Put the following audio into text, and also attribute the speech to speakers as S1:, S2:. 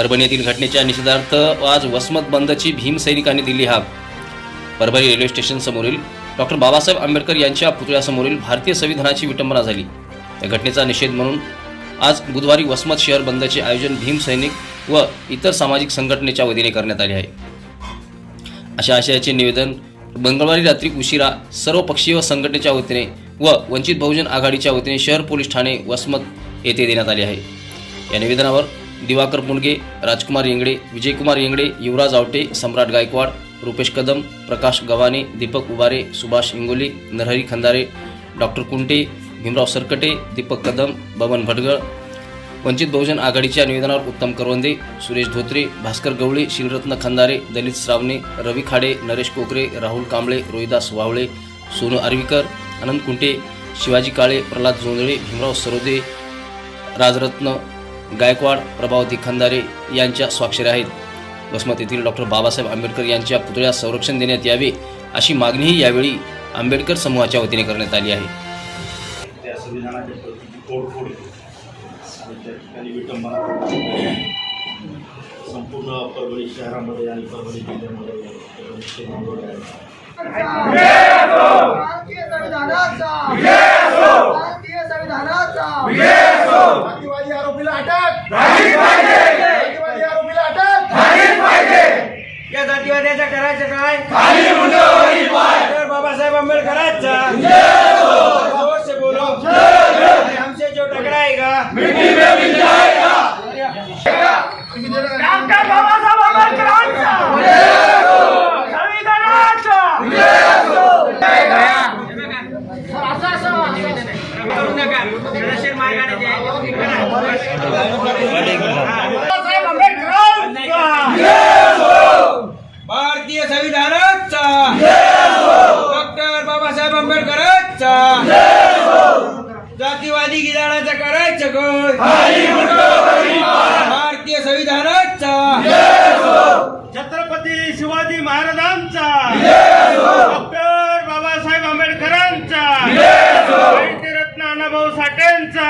S1: परभणी येथील घटनेच्या निषेधार्थ आज वसमत बंदची भीम सैनिकांनी दिली हाक. परभणी रेल्वे स्टेशन समोरील डॉक्टर बाबासाहेब आंबेडकर यांच्या पुतळ्यासमोरील भारतीय संविधानाची विटंबना झाली. या घटनेचा निषेध म्हणून आज बुधवारी वसमत शहर बंदचे आयोजन भीम सैनिक व इतर सामाजिक संघटनेच्या वतीने करण्यात आले आहे. अशा आशयाचे निवेदन मंगळवारी रात्री उशिरा सर्व पक्षीय संघटनेच्या वतीने व वंचित बहुजन आघाडीच्या वतीने शहर पोलीस ठाणे वसमत येथे देण्यात आले आहे. या निवेदनावर दिवाकर मुंडगे राजकुमार येंगडे विजयकुमार येंगडे युवराज आवटे सम्राट गायकवाड रुपेश कदम प्रकाश गव्हाणे दीपक उबारे सुभाष इंगोली नरहरी खंदारे डॉक्टर कुंटे भीमराव सरकटे दीपक कदम बबन भटगळ वंचित बहुजन आघाडीच्या निवेदनावर उत्तम करवंदे सुरेश धोत्रे भास्कर गवळे शिलरत्न खंदारे दलित श्रावणे रवी खाडे नरेश कोकरे राहुल कांबळे रोहिदास वावळे सोनू आर्वीकर अनंत कुंटे शिवाजी काळे प्रल्हाद जोंधळे भीमराव सरोदे राजरत्न गायकवाड प्रभावती खंदारे यांच्या स्वाक्षऱ्या आहेत. वसमत येथील डॉक्टर बाबासाहेब आंबेडकर यांच्या पुतळ्यास संरक्षण देण्यात यावे अशी मागणीही यावेळी आंबेडकर समूहाच्या वतीने करण्यात आली आहे.
S2: त्या संविधानाच्या प्रती तोडफोड केली आणि त्या ठिकाणी विटंबना करण्यात संपूर्ण परभणी शहरामध्ये आणि परभणी जिल्ह्यामध्ये आहे
S3: भारतीय संविधानाचा भारतीय संविधानाचा जातीवादी आरोपीला अटक जातीवादी आरोपीला अटक
S4: या जातीवाद्याचा करायचं काय डॉक्टर बाबासाहेब आंबेडकरांचा। जोर से बोलो। अरे हमसे जो टकराएगा।
S3: डॉक्टर बाबासाहेब आंबेडकरांचा संविधानाचा असं असं
S4: करू नका जराशीर मार्गाने जे आहे ते करा.
S3: बाबासाहेब आंबेडकरांचा।
S4: भारतीय संविधानाचा डॉक्टर बाबासाहेब आंबेडकरांचा जातीवादी गिदाणाचा करायचं काय भारतीय संविधानाचा.
S5: छत्रपती शिवाजी महाराजांचा. डॉक्टर बाबासाहेब आंबेडकरांचा. साहित्यरत्न अण्णाभाऊ साठेंचा.